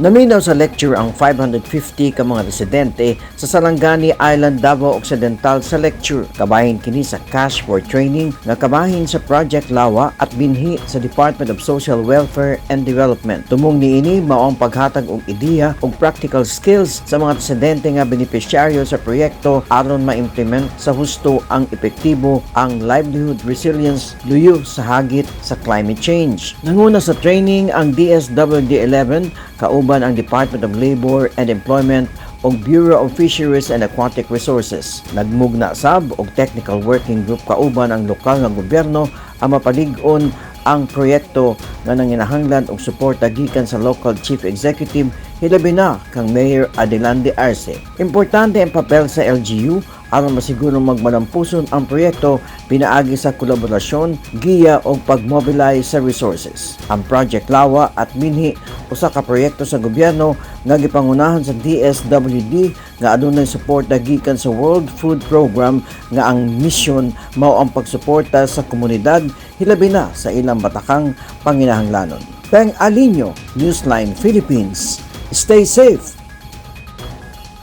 Naminaw sa lecture ang 550 ka mga residente sa Salangani Island, Davao Occidental sa lecture. Kabahin kini sa cash for training nga kabahin sa Project Lawa at binhi sa Department of Social Welfare and Development. Tumong niini mao ang paghatag og ideya ug practical skills sa mga residente nga benepisyaryo sa proyekto aron ma-implement sa husto ang epektibo ang livelihood resilience luyo sa hagit sa climate change. Nanguna sa training ang DSWD-11 kauban ang Department of Labor and Employment o Bureau of Fisheries and Aquatic Resources. Nagmugna sab og technical working group kauban ang lokal nga gobyerno ang mapalig-on ang proyekto nga nanginahanglan og suporta gikan sa local chief executive hilabi na kang Mayor Adelante Arce. Importante ang papel sa LGU aron masiguro magmalampuson ang proyekto pinaagi sa kolaborasyon, giya o pag-mobilize sa resources. Ang Project Lawa at Minhi usa ka proyekto sa gobyerno nga gipangunahan sa DSWD nga adunay suporta gikan sa World Food Program nga ang mission mao ang pagsuporta sa komunidad hilabi na sa ilang batakang panginahanglanon. Peng Alinyo, Newsline Philippines. Stay safe